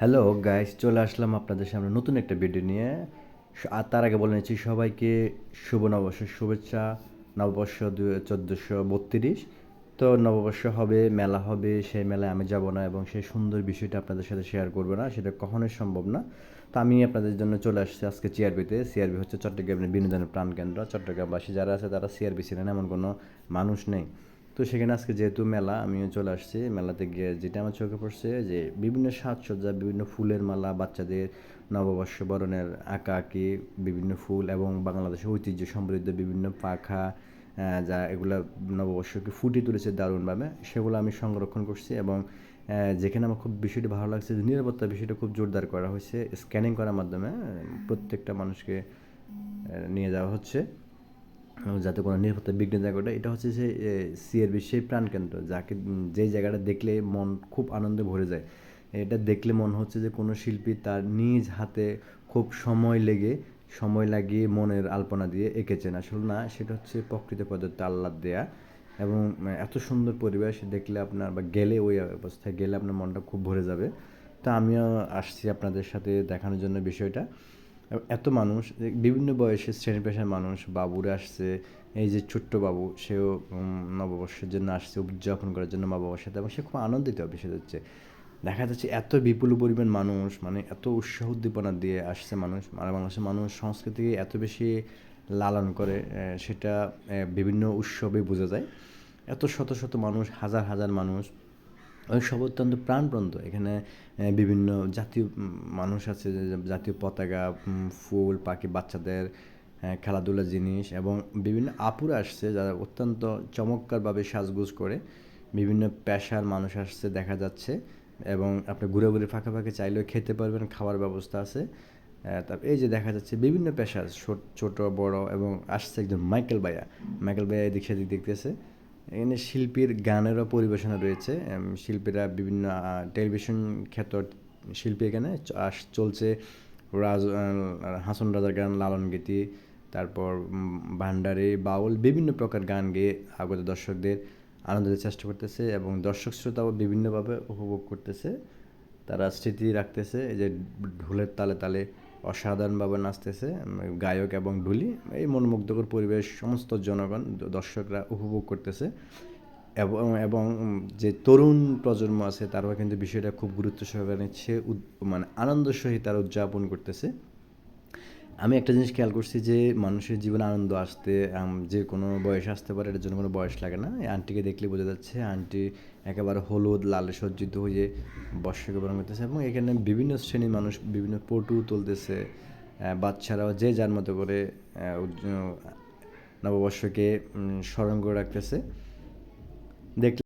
Hello guys চলে আসলাম আপনাদের সামনে নতুন একটা ভিডিও নিয়ে। আর তার আগে বলে নিচ্ছি সবাইকে শুভ নববর্ষের শুভেচ্ছা। নববর্ষ দু চোদ্দোশো বত্রিশ। তো নববর্ষ হবে, মেলা হবে, সেই মেলায় আমি যাব না এবং সেই সুন্দর বিষয়টা আপনাদের সাথে শেয়ার করব না, সেটা কখনোই সম্ভব না। তো আমি আপনাদের জন্য চলে আসছি আজকে সিআরবিতে সিআরবি হচ্ছে চট্টগ্রামের বিনোদনের প্রাণকেন্দ্র। চট্টগ্রামবাসী যারা আছে, তারা সিআরবি ছিলেন, এমন কোনো মানুষ নেই। তো সেখানে আজকে যেহেতু মেলা, আমিও চলে আসছি। মেলাতে গিয়ে যেটা আমার চোখে পড়ছে যে বিভিন্ন সাজসজ্জা, বিভিন্ন ফুলের মালা, বাচ্চাদের নববর্ষ বরণের আঁকা আঁকি বিভিন্ন ফুল এবং বাংলাদেশের ঐতিহ্য সমৃদ্ধ বিভিন্ন পাখা যা এগুলো নববর্ষকে ফুটিয়ে তুলেছে দারুণভাবে, সেগুলো আমি সংরক্ষণ করছি এবং যেখানে আমার খুব বিষয়টি ভালো লাগছে যে নিরাপত্তার বিষয়টা খুব জোরদার করা হয়েছে। স্ক্যানিং করার মাধ্যমে প্রত্যেকটা মানুষকে নিয়ে যাওয়া হচ্ছে। যাতে কোনো নিরাপত্তা বিঘ্ন না ঘটে, এটা হচ্ছে যে সিআরবি সেই প্রাণকেন্দ্র, যাকে যেই জায়গাটা দেখলে মন খুব আনন্দে ভরে যায়। এটা দেখলে মনে হচ্ছে যে কোনো শিল্পী তার নিজ হাতে খুব সময় লেগে, সময় লাগিয়ে মনের আলপনা দিয়ে এঁকেছেন। আসলে না, সেটা হচ্ছে প্রকৃত পদার্থ আল্লাহ দেয়া এবং এত সুন্দর পরিবেশ দেখলে আপনার বা গেলে ওই অবস্থায় গেলে আপনার মনটা খুব ভরে যাবে। তা আমিও আসছি আপনাদের সাথে দেখানোর জন্য বিষয়টা। এত মানুষ, বিভিন্ন বয়সের শ্রেণি পেশার মানুষ, বাবুরা আসছে, এই যে ছোট্ট বাবু, সেও নববর্ষের জন্য আসছে, উদযাপন করার জন্য নববর্ষেতে এবং সে খুব আনন্দিত বিষয় হচ্ছে। দেখা যাচ্ছে এত বিপুল পরিমাণ মানুষ মানে এত উৎসাহ উদ্দীপনা দিয়ে আসছে মানুষ আর বাংলাদেশের মানুষ সংস্কৃতিকে এত বেশি লালন করে সেটা বিভিন্ন উৎসবে বোঝা যায়। এত শত শত মানুষ, হাজার হাজার মানুষ সব অত্যন্ত প্রাণবন্ত। এখানে বিভিন্ন জাতীয় মানুষ আছে জাতীয় পতাকা ফুল, পাখি, বাচ্চাদের খেলাধুলার জিনিস এবং বিভিন্ন আপুরা আসছে যারা অত্যন্ত চমৎকারভাবে সাজগোজ করে। বিভিন্ন পেশার মানুষ আসছে দেখা যাচ্ছে এবং আপনি ঘুরে ঘুরে ফাঁকে ফাঁকে চাইলেও খেতে পারবেন, খাওয়ার ব্যবস্থা আছে। তারপর এই যে দেখা যাচ্ছে বিভিন্ন পেশা ছোট- ছোট, বড় এবং আসছে একজন মাইকেল ভাইয়া মাইকেল ভাইয়া এদিক সেদিক দেখতেছে। এখানে শিল্পীর গানেরও পরিবেশনা রয়েছে। শিল্পীরা বিভিন্ন টেলিভিশন খ্যাত শিল্পী এখানে চলছে। রাজ হাসন রাজার গান, লালন গীতি, তারপর ভান্ডারি, বাউল, বিভিন্ন প্রকার গান গেয়ে আগত দর্শকদের আনন্দ দিতে চেষ্টা করতেছে এবং দর্শক শ্রোতাও বিভিন্নভাবে উপভোগ করতেছে। তারা স্মৃতি রাখতেছে এই যে ঢোলের তালে তালে অসাধারণভাবে নাচতেছে গায়ক এবং ঢুলি, এই মনোমুগ্ধকর পরিবেশ সমস্ত জনগণ দর্শকরা উপভোগ করতেছে। এবং এবং যে তরুণ প্রজন্ম আছে, তারাও কিন্তু বিষয়টা খুব গুরুত্ব সহকারে নিচ্ছে মানে আনন্দের সহিত তারা উদযাপন করতেছে। আমি একটা জিনিস খেয়াল করছি যে, মানুষের জীবনে আনন্দ আসতে যে কোনো বয়স আসতে পারে, এটার জন্য কোনো বয়স লাগে না। এই আন্টিকে দেখলে বোঝা যাচ্ছে, আন্টি একেবারে হলুদ, লালে সজ্জিত হয়ে বর্ষকে বরণ করতেছে এবং এখানে বিভিন্ন শ্রেণির মানুষ, বিভিন্ন পটু তুলতেছে। বাচ্চারাও যে যার মতো করে নববর্ষকে স্মরণ করে রাখতেছে। দেখলে